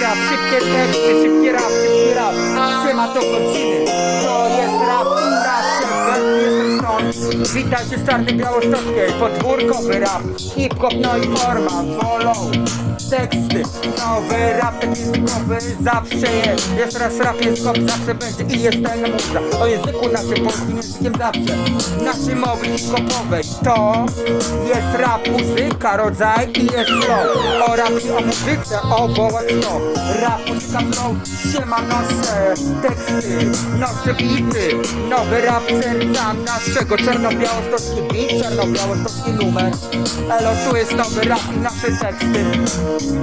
Szybki rap, szybkie teksty, szybki rap, szybki rap. Siema to godziny, to jest Witajcie z Czarnej Białostockiej Podwórkowy rap, hip-hop, no i forma Follow. Teksty Nowy rap językowy zawsze jest. Jest raz rap, jest kop, zawsze będzie I jest ten muza. O języku naszym polskim językiem zawsze. Naszej mowy hip-hopowej To jest rap, muzyka, rodzaj i jest flow. O rap i o muzyce, o wołać to. Rap, muzyka, flow Siema nasze teksty Nasze bity. Nowy rap serca naszego Czarno-białostocki beat Czarno-białostocki numer. Elo, tu jest nowy rap i nasze teksty.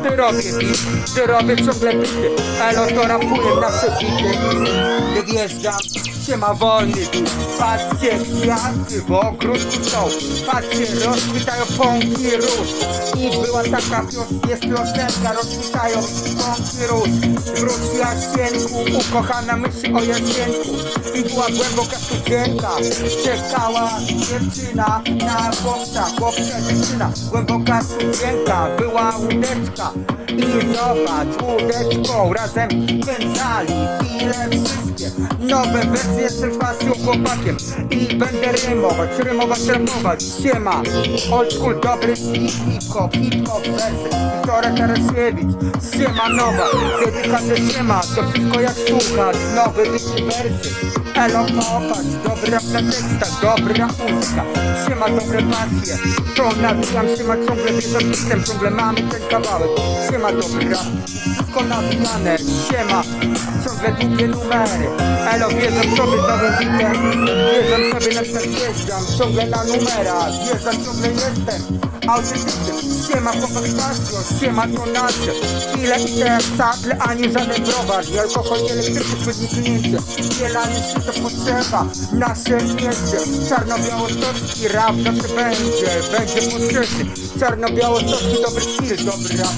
Ty robię bit, ty robię ciągle bity. Elo to rapuję nasze bity. Gdy wjeżdżam, siema wolny. Bit Patrzcie kwiaty w ogródku są. Patrzcie, rozkwitają pąki róż. I była taka pios, jest piosenka Rozkwitają pąki róż. Wróć Jasienku, ukochana myśli o Jasienku. I była głęboka studienka Czekała dziewczyna na chłopca Chłopca dziewczyna, głęboka studienka Była łódeczka. I zobacz łódeczką Razem spędzali chwile wszystkie Nowe wersje, jestem pasją chłopakiem I będę rymować, rymować, rapować. Siema, old school, dobry hip hop, hip hop wersy. Wiktoria Tarasiewicz, siema nowa. Dedykacja siema, to wszystko jak słuchać Nowe wiki wersy Elo popatrz, na tekstach, dobra muzyka Siema, dobre pasje. To nawijam, siema ciągle wiedzą bitem Ciągle mamy ten kawałek. Dobry rap Wszystko nawijane, siema. Ciągle długie numery. Elo, wiedzą sobie z nowym bitem Wiedzą sobie na przykład Ciągle na numerach Jeżdżam, ciągle jestem Autentyczny, siema chłopak pasjo Siema to nasze Ile i te sable, ani żaden browar. Nie alkohol, nie elektryczny, zbytnie kliencie Wielanie się to potrzeba Nasze mieście Czarno-białostocki rap zawsze będzie. Będzie potrzebny Czarno-białostocki dobry styl, dobry rap.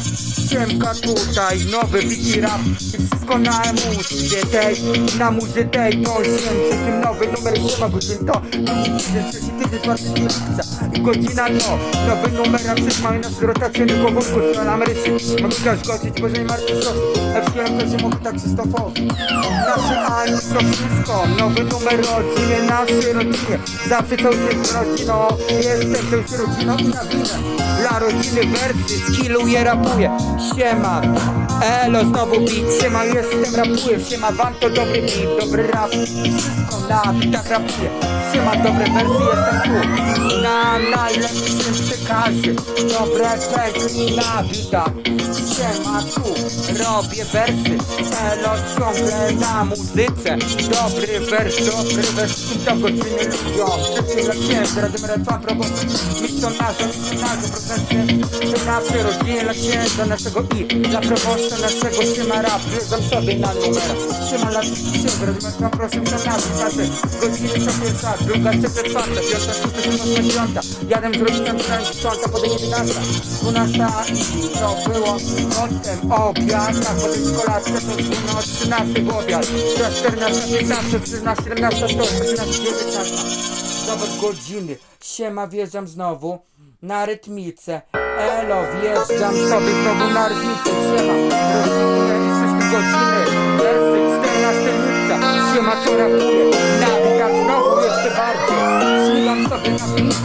Siemka tutaj, nowy wiki rap. Wszystko na muzyce tej Na muzyce tej. Się wszystkim nowy numer siema godzin to tydzień lipca I godzina to Nowy numer, a wszystko mają nas rotację Tylko wódku, co na Marysi Mamy grać gościć, Boże i Marty Sos. Ewskiem, to się mówi tak Krzysztofowi. Nasze Ani, to wszystko Nowy numer rodzinie, naszej rodzinie. Zawsze cały czas rodziną. Jestem cały rodziną i na winę Dla rodziny wersy, skilluję, rapuję Siema, elo, znowu beat Siema, jestem, rapuję Siema, wam to dobry beat, dobry rap Wszystko na bitach rapuję Siema, dobre wersy, jestem tu Na najlepszym przekazie Dobre wersy na bitach Siema, tu robię wersy. Elo, ciągle na muzyce. Dobry wers, dobry wers. I to godziny lubią. Wszyscy dla księdza, razem refan probocy Misjonarze, misjonarze, procenty To nasze rodziny dla księdza naszego i. Dla proboszcza naszego Siema rap Wjeżdżam sobie na numer. Siema lat księdza, razem refan proszę misjonarze Czasy, godziny co pierwsza, druga, trzecia, czwarta Piąta, szósta, siódma, dziewiąta Jadę z rodzicem, dziesiąta, potem jedenasta Dwunasta i to było Potem obiad, a potem szkolarska to 13 w obiad. Teraz 14, 15, 13, 17, 14, 13, 19 Zobacz godziny, siema wjeżdżam znowu na rytmicę Elo, wjeżdżam sobie znowu na rytmicę Siema,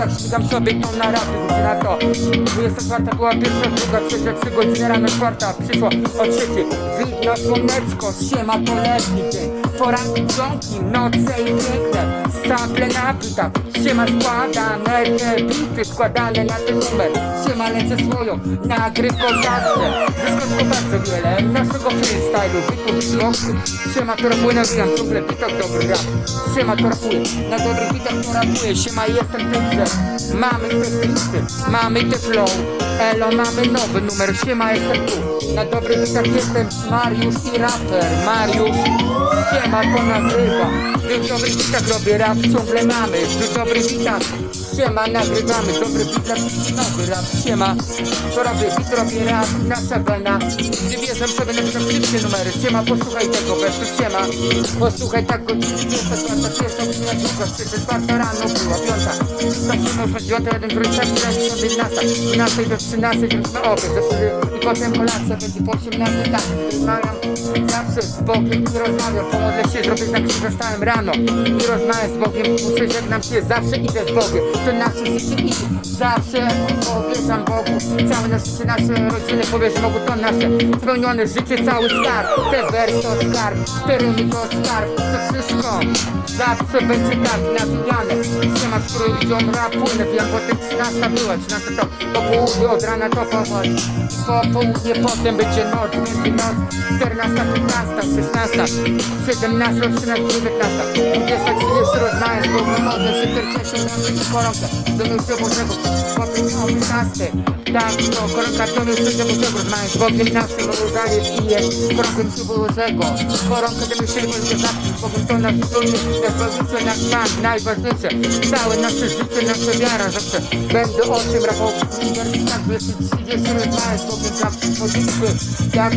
na bitach, śmigam sobie to na rapy Godzina to. 24 była pierwsza, druga, trzecia, trzy godziny rano, czwarta Przyszło o trzeciej, widno słoneczko Siema to letni dzień Poranki dzwonki, noce i piękne. Sample na bitach, siema składane Te bity składane na ten numer. Siema lecę swoją, nagrywką także Wyskoczko bardzo wiele naszego freestylu Bitów, bitów, siema to rapuję, nawijam ciągle bitok, dobry rap. Siema to rapuję, na dobrych bitach to rapuję. Siema jestem typze, mamy te bity, mamy te flow. Elo, mamy nowy numer, siema jestem tu. Na dobrych bitach jestem Mariusz i raper. Mariusz Siema to nagrywa W dobrych bitach robię rap, ciągle mamy. W bitach Siema nagrywamy, dobry bit na nowy rap Siema, robię bit, robię rap Nasza wena Gdy wierzę sobie na wszystkie numery. Siema, posłuchaj tego wersu, siema. Posłuchaj tak godziny, 24, 30 godzina, druga, trzecia, czwarta rano była piąta. Zawsze można dziewiąta, jeden, drugi, czwarty, piąty, 11 12 do 13, więc na obiad Zawsze potem kolacja będzie po 18 tak. Rozmawiam zawsze z Bogiem i rozmawiam Pomodlę się, zrobię tak, że wstałem rano. I rozmawiam z Bogiem, muszę żegnam się Zawsze idę z Bogiem, to nasze życie i Zawsze powierzam Bogu. Całe nasze życie, nasze rodziny powierzam Bogu. To nasze spełnione życie, cały skarb. Te wersy to skarb, te rymy to skarb. To wszystko zawsze będzie tak nawijane Siema, z którą idą rapujne Wiem, potem 13 była, 13 to po południu od rana to powoli Po południe potem będzie noc, będzie noc 14, 15, 16 17, 18, 19 20, 30 rozmawiam z Bogiem Modlę się 40, na koronkę Do miejsca Bożego, potem o 15 Tak, to koronka do miejsca Bożego Rozmawiam z Bogiem na tym rozdanie piję Koronkę do Bożego Koronkę do miejsca Bożego Zawsze Bogiem to nasz wspólny Najważniejsze nasz Pan, najważniejsze Całe nasze życie, nasza wiara Zawsze będę o tym rapował Uniwersytet 230 rozmawiam z Bogiem Zawsze modlitwy Jak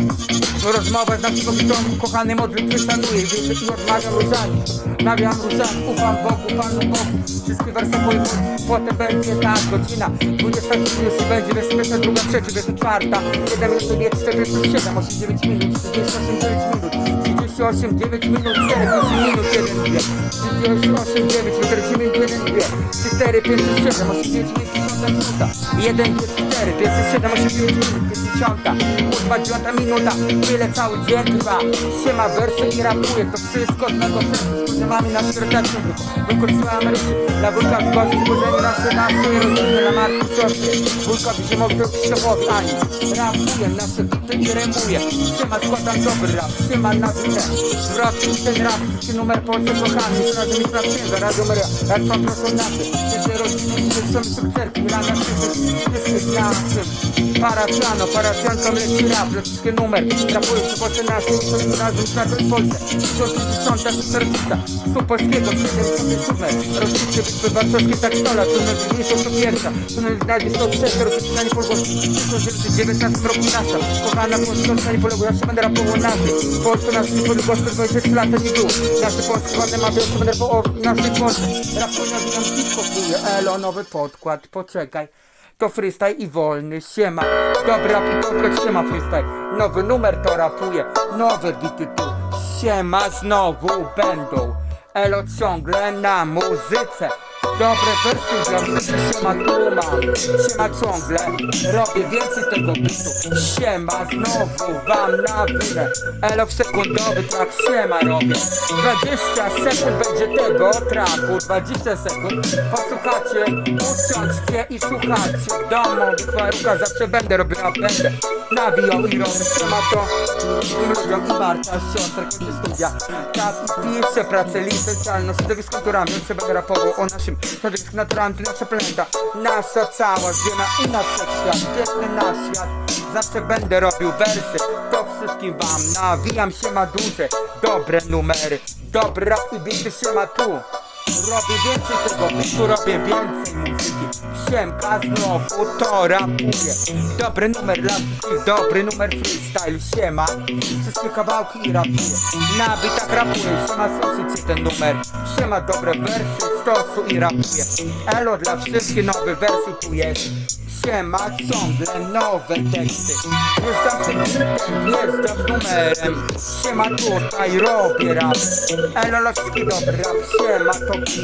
rozmowa z naszym Kochany modlitwy szanuję Wierzę i odmawiam różami Nawiam różami, ufam Bogu, Panu Bogu. Wszystkie wersy moje Potem będzie ta godzina. 20.30 będzie Wiesz, druga, trzecia, wiesz, czwarta. 1 minut, 2, 4, 5, 7, 8, 9 minut. 38, 9 minut. 38, 9 minut, 4, 5 minut, 1, 2 38, 9, 40 minut, 1, 2 4, 5, 7, 8, 9 minut, 10 minuta 1, 2, 4, 5, 7, 8, 9 minut, 50 8, 9 minuta Tyle cały dzień trwa. Siema wersy i rapuję To wszystko z mego serca. Spodziewamy na grupu Wykorzystałem ryczy Dla wujka w gości Złożenie nasze, nasze rodziny Na matki, siostry Wujkowi zimowy Krzysztofowi Ani Rapuję nasze bity i remuję. Siema składam dobry rap. Siema na Rap i ten rap. Czy numer Polsce kochany? Razem jest na księga Radio Maria. Jak pan proszę nasze Wszyscy rodziny są sukcerki Rana Wszyscy na tym Parafiano, parafianka leci rap, leciutki numer Rapuję w sobotę na swoim razem z naszej Polsce. 1040 z polskiego 77 Rocznicy Wyspy Warszawskiej tak stola To najważniejsza to pierwsza To najważniejsza to trzecia Rozpoczynanie Polski W 1919 roku nasza. Kochana Polska Ostanie poległa Zawsze będę rapował nazwy W Polsce nas nie poległo 23 lata nie było. Nasze Polskie ładne ma Zawsze będę rapował w naszej Polsce. Rapuję na witam Elo, nowy podkład, poczekaj. To freestyle i wolny, siema Dobra, podkład, siema freestyle. Nowy numer to rapuje, nowe bity tu Siema znowu będą Elo ciągle na muzyce Dobre wersy dla mnie, siema tu mam Siema ciągle, robię więcej tego bitu. Siema znowu wam na wile Elo w sekundowy tak siema robię. 20 sekund będzie tego traku. 20 sekund. Posłuchacie, usiądźcie i słuchacie. W domu, wytwaruka zawsze będę robił, a będę Nawijał i robię siema to ludziom i Marta, siostra, kończy studia. Tak piszę pracę licencjalną Środowisko kulturalne, jeszcze będę rapował o naszym środowisku naturalnym To nasza planeta, nasza cała ziemia i nasz świat Piękny nasz świat. Zawsze będę robił wersy. To wszystkim wam nawijam się ma duże Dobre numery. Dobre rap i bity się ma tu Robię więcej tego bitu, robię więcej muzyki. Siemka znowu to rapuję. Dobry numer dla wszystkich, dobry numer freestyle Siema, wszystkie kawałki rapuję. Na bitach rapuję, siema słyszycie ten numer. Siema, dobre wersy, stosu i rapuję. Elo dla wszystkich, nowy wersy tu jest Siema, ciągle nowe teksty. Wjeżdżam tym bitem, wjeżdżam numerem. Siema, tutaj robię rap. Elo, lowski dobry rap. Siema, to bity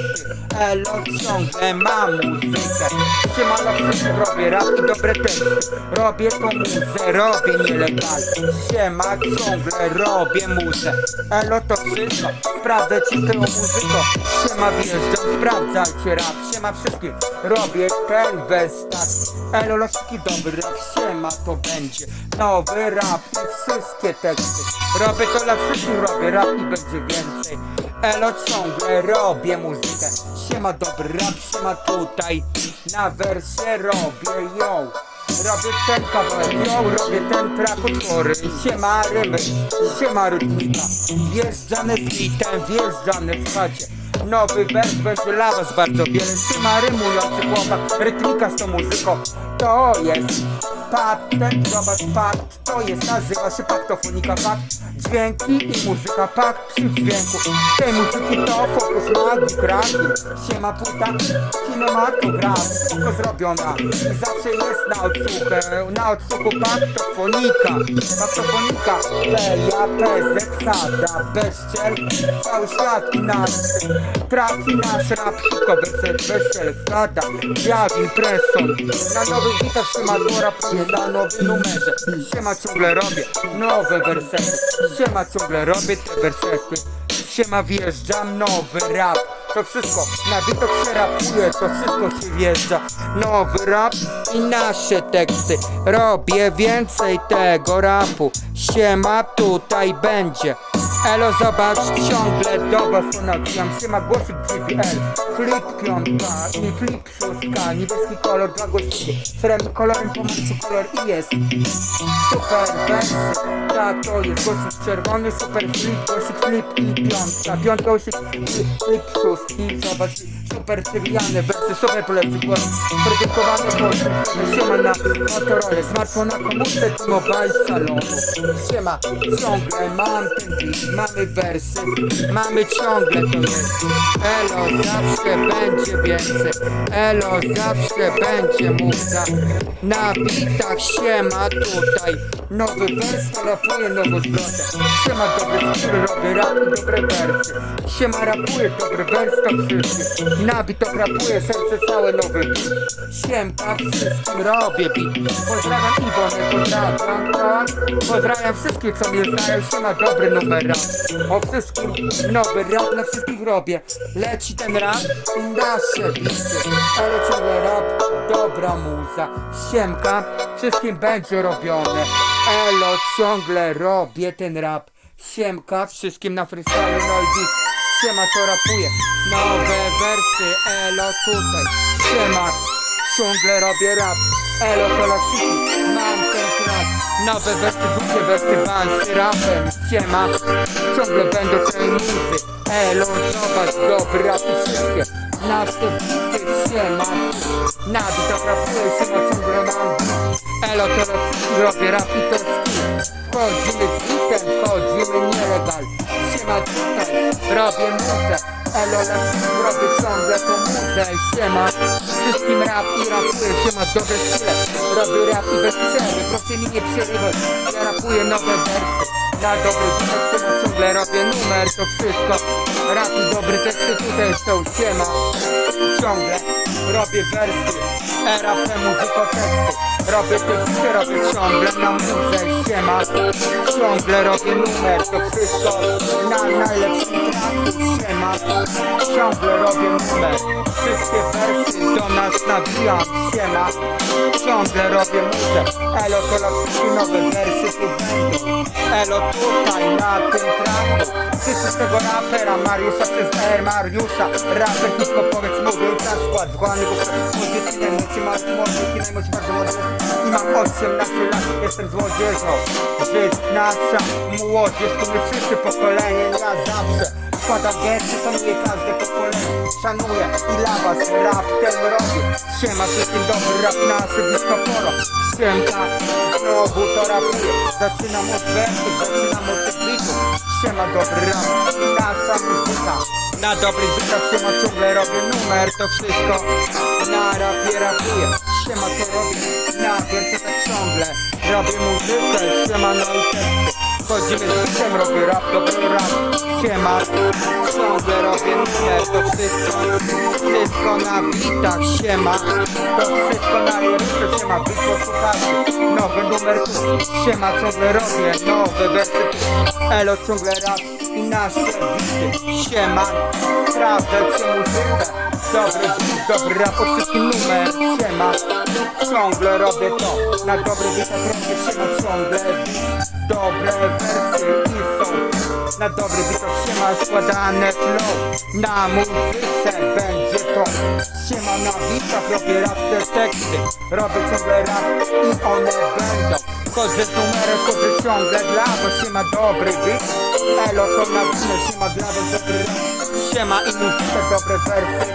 Elo, ciągle mam muzykę. Siema, lowski robię rap i dobre teksty. Robię to muzę, robię nielegalnie. Siema, ciągle robię muzę. Elo, to wszystko. Sprawdzę czystą muzyką. Siema, wjeżdżam, sprawdzajcie rap. Siema wszystkim, robię ten westak Elo, lowski dobry rap Siema, to będzie nowy rap i wszystkie teksty Robię to dla wszystkich, robię rap i będzie więcej. Elo, ciągle robię muzykę. Siema, dobry rap, siema tutaj. Na wersie robię ją Robię ten kawałek, ją robię ten track utwory. Siema rymy, siema rytmika. Wjeżdżane z bitem, wjeżdżane w chacie. Nowy wers będzie dla was bardzo wiele. Siema rymujący chłopak. Rytmika z tą muzyką To jest patent, zobacz pakt To jest, nazywa się paktofonika pakt Dźwięki i muzyka pakt przy dźwięku. Tej muzyki to fokus magii, kraki Siema puta, kinematograf Spoko zrobiona. I zawsze jest na odsłuchu Na odsłuchu paktofonika. Paktofonika P, ja, P, Z, H, da, bezczel Cały świat i Traki nasz rap, szybko werset, bezczel, gada Jak impreson Na nowych bitach to rapuję na nowym numerze. Siema ciągle robię nowe wersety. Siema ciągle robię te wersety. Siema wjeżdżam nowy rap. To wszystko, na bitok się rapuje, to wszystko się wjeżdża. Nowy rap i nasze teksty. Robię więcej tego rapu. Siema tutaj będzie. Elo zobacz, ciągle do was to nawijam Siema głosik GBL Flip piątka i flip szóstka Niebieski kolor, dwa głosiki Srebrnym kolorem pomarańczy kolor i jest Super wersy Tak to jest głosik czerwony Super flip, głosik flip i piątka Piątka głosik flip, szóstki Zobacz, super cywiane wersy Super polepszy głos Produkowane po Siema na Motorola Smartfon na komórce T-Mobile z salonu Siema, ciągle mam ten beat Mamy wersy, mamy ciągle to jest Elo zawsze będzie więcej. Elo zawsze będzie muza. Na bitach siema tutaj. Nowy wers rapuje nową zwrotę Siema dobry styl, robię rap i dobre wersy. Siema rapuje dobry wers to wszyscy. Na bitach rapuje serce całe nowy beat Siemka wszystkim robię beat Pozdrawiam Iwonę, pozdrawiam tak. Pozdrawiam wszystkich co mnie znają. Siema dobry numer rap. O wszystkim nowy rap na wszystkich robię. Leci ten rap nasze Ale ciągle rap, dobra muza. Siemka, wszystkim będzie robione. Elo, ciągle robię ten rap. Siemka, wszystkim na freestyle no i beat. Siema to rapuje Nowe wersy, elo tutaj. Siema, ciągle robię rap. Elo to mam ten krat Nowe wersy, duże wersy, bansy rapem. Siema, ciągle będą tej muzy Elo, zobacz, dobry rap i wszystkie Następny siema Nadi to rapuję, siema ciągle mam Elo lasiki, robię rap i to Wchodzimy z hitem, wchodzimy nielegal. Siema tutaj, robię muzę. Elo lasiki, robię ciągle tą muzę. Siema, wszystkim rap i rapuję Siema, dobre chwile, robię rap i bez przerwy Proszę mi nie przerywać, ja rapuję nowe wersy. Na dobry widok To wszystko, rap i dobry teksty tutaj są Siema, ciągle robię wersy RAP, muzyko, teksty Robię teksty, robię ciągle na muzę Siema, ciągle robię numer To wszystko na najlepszym traku Siema, ciągle robię numer Wszystkie wersy do nas nawijam Siema, ciągle robię muzę Elo to lasiki, nowe wersy tu będą. Elo tutaj na tym traku Słyszysz tego rapera Mariusza przez R Mariusza. Raper hip-hopowiec mówię i ten skład Wchłany go muzyki najmłodszy masz młodszy najmłodszy bardzo młody I mam 18 lat, jestem złodzieżą. Żyć nasza młodzież To my wszyscy pokolenie na zawsze Składam wiersy, szanuję każde pokolenie Szanuję i dla was rap ten robię Siema wszystkim dobry rap naszy blisko poro Siemka, znowu to rapuję. Zaczynam od wersów, zaczynam od tych bitów dobry rap, nasza muzyka. Na dobrych bitach siema ciągle robię numer To wszystko na rapie rapuję Siema to robię, na wersetach ciągle. Robię muzykę, siema no i Chodzimy z bitem, robię rap, dobry ciągle robię numer To wszystko, wszystko na bitach Siema, to wszystko na rynku Siema, bit posłuchacie Nowy numer tu Siema, ciągle robię nowe wersy. Elo, ciągle rap i nasze bity Siema, sprawdzę cię muzykę Dobry beat, dobry rap, o wszystkim numer Siema, ciągle robię to Na dobry bitach robię siema, ciągle beat Dobre wersy i są. Na dobry bitach siema, składane flow. Na muzyce będzie to. Siema, na bitach robię rap, te teksty. Robię ciągle rap i one będą. Wchodzę z numerem, wchodzę ciągle dla was Siema, dobry beat. Elo, to na górze, siema, dla was dobry rap. Siema i muzyka, dobre wersy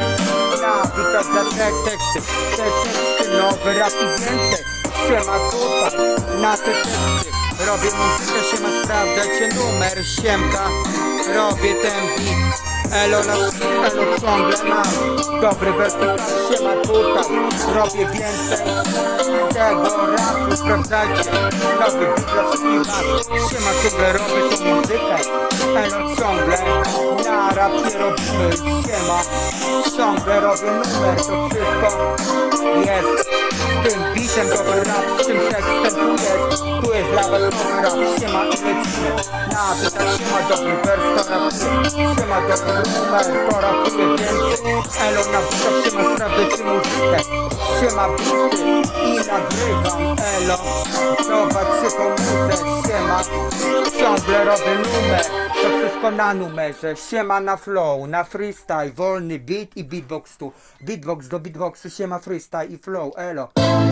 Na bitach za te teksty. Te teksty, nowy rap i więcej. Siema tutaj, na te teksty Robię muzykę, siema sprawdzajcie numer, siemka. Robię ten beat Elo, na, elo ciągle mam Dobry wersykat, siema tutaj. Robię więcej tego rapu Sprawdzajcie, nowy beat dla wszystkich was. Siema ciągle robię tą muzykę. Elo ciągle na rapie robimy. Siema. Ciągle robię numer To wszystko jest tym bitem dobry rap, tym tekstem tu jest Tu jest dla was nowy rap, siema i lecimy. Na bitach siema dobry wers, to rapuje. Siema dobry numer, to rapuje więcej. Elo na bitach siema sprawdzajcie muzykę. Siema bity i nagrywam. Elo, zobaczcie tą muzę Siema, ciągle robię numer. To wszystko na numerze. Siema na flow, na freestyle. Wolny beat i beatbox tu. Beatbox do beatboxu, siema freestyle i flow. Elo,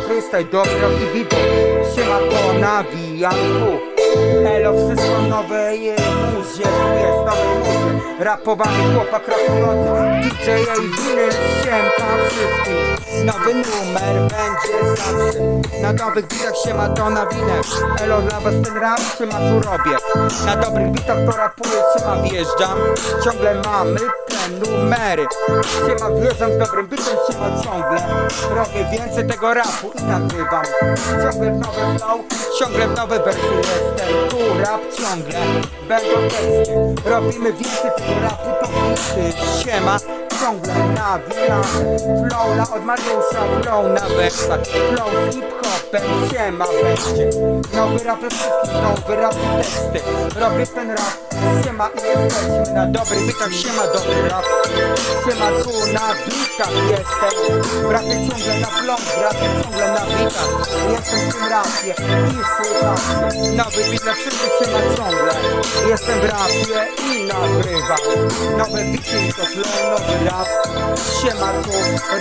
freestyle dobro i beatbox Siema to nawijam tu Elo, wszystko nowe jest muzie Tu jest nowe muzie Rapowany chłopak rapujący DJ i winyl Siemka wszystkim Nowy numer będzie zawsze. Na nowych bitach siema to na winę Elo, dla was ten rap siema tu robię. Na dobrych bitach to rapuję, siema wjeżdżam. Ciągle mamy te numery. Siema wjeżdżam z dobrym bitem, siema ciągle. Robię więcej tego rapu i nagrywam Ciągle w nowe flow, ciągle w nowe wersy jestem. Tu rap ciągle, będą Robimy więcej tego rapu, to Siema, ciągle nawijamy Flow na od Mariusza, flow na wersach Flow z hip-hopem, siema będzie Nowy rap we wszystkich, nowy rap i teksty Robię ten rap, siema i jesteśmy Na dobrych bitach, siema dobry rap. Siema tu na bitach jestem. Braty ciągle na flow, braty ciągle na bitach Jestem w tym rapie i słuchacie Nowy bit dla wszystkich, siema ciągle. Jestem w rapie i nagrywam Nowe bity to flow, nowy rap Siema tu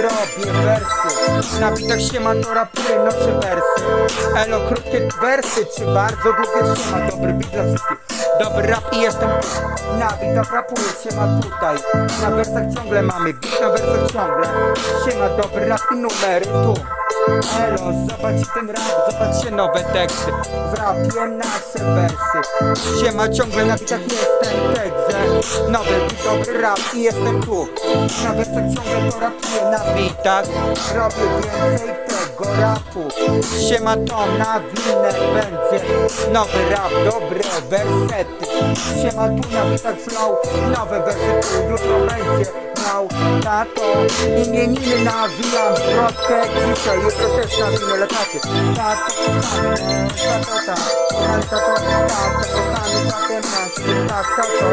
robię wersy. Na bitach siema to rapuję noszę wersy. Elo krótkie wersy czy bardzo długie siema. Dobry bit dla wszystkich. Dobry rap i jestem Na bitach rapuję siema tutaj. Na wersach ciągle mamy bit na wersach ciągle. Siema dobry rap i numery tu Elo, zobaczcie ten rap, zobaczcie nowe teksty. W rapie nasze wersy Siema ciągle na bitach jestem także Nowy bit, dobry rap i jestem tu. Na wersach ciągle to rapuję na bitach. Robię więcej tego rapu. Siema to na winę będzie. Nowy rap, dobre wersety. Siema tu na bitach flow. Nowe wersety jutro będzie miał Tato imieniny nawijam zwrotkę dzisiaj Jutro też nawinę lekaty Tato kochany, tato ta Kochany tato, tato kochany tatem nasz Tak tato,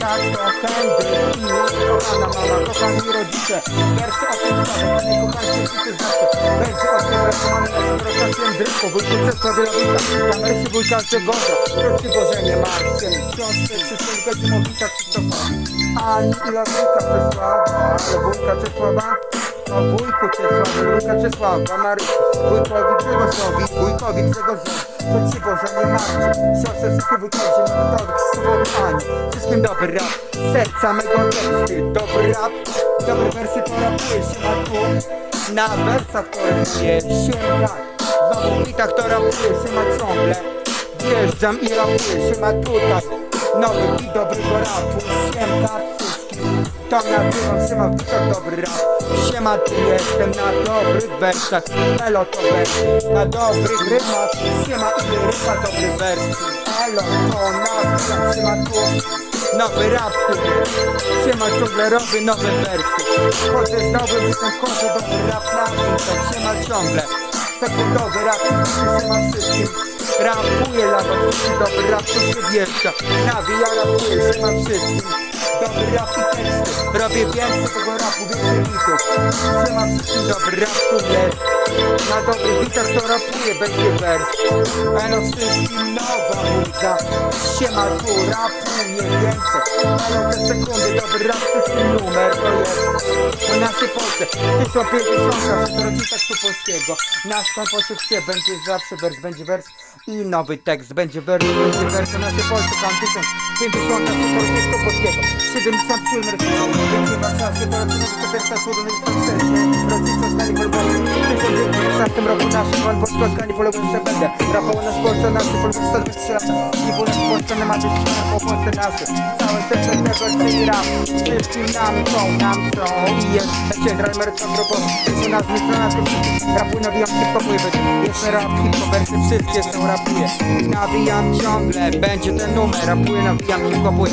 tato chędy I kochana mama, kochani rodzice Wersy o tym składam, panie kochani wszyscy zawsze Będzie o tym reklamami naszym rocznym drynku Wujku Czesław Wielowita, kamersy wujka Grzegorza Proszę Boże nie martwcie Książce Krzysztof Gadzimowicza Krzysztofa Ani Ilowika Czesława Ale wujka Czesława. No wujku Czesławie, wujka Czesława, Marysi, wujkowi Grzegorzowi, wujkowi Grzegorzowi, to ci Boże nie martwcie, siostrze wszystkie wujkowie, Matowi, Krzysztofowi, Ani, wszystkim dobry rap, serca mego teksty, dobry rap, dobre wersy to rapuje się na tu, na wersach to rapuje się tak, znowu bitach to rapuje się ma ciągle, wjeżdżam i rapuję się ma tutaj, nowy i dobrego rapu, siemka wszystkim, to nagrywam, siema w bitach dobry rap, siema tu jestem na dobrych wersach, elo to wersy, na dobrych rymach, siema i ryma dobry wers, elo to nagrywam, siema tu, nowy rap. Siema ciągle robię nowe wersy, chodzę z nowym rytmem, wchodzę dobry rap. Na to siema ciągle, sekundowy rap, siema wszystkim, rapuję lawa, dobry rap tu się wjeżdża, nawija rapuję, siema wszystkim, Dobry rap i teksty. Robię więcej tego rapu, więcej bitów Siema wszystkim dobry rap jest Na dobrych bitach to rapuję, będzie wers Elo wszystkim nowa muza Siema tu rapuję więcej Elo te sekundy, dobry rap wszystkim numer to jest W naszej Polsce 1050 w rodzicach tu polskiego Nasz kompozyt się będzie zawsze wers, będzie wers i nowy tekst Będzie wers, będzie wers w naszej Polsce tam tysiąc 50 40 polskiego 77 rocznicy Wielkiej Warszawskiej to rocznica Petersa Człowieka Rocznica Stanie Polbowy W 1916 roku nasz Pan Polsko Stanie Polbowy będę Rapował nasz Polsce nasz Polski 123 lata I był nasz Polsce nie ma być po Polsce naszy Całe serce tego rap. Wszystkim nam są, nam są. I jest Central Emerytka Grupowa Są nas strona Rapuj nawijam szybko pływy Jest rap, hip wersy wszystkie są rapuje Nawijam ciągle, będzie ten numer. Rapuję, nawijam hip pływy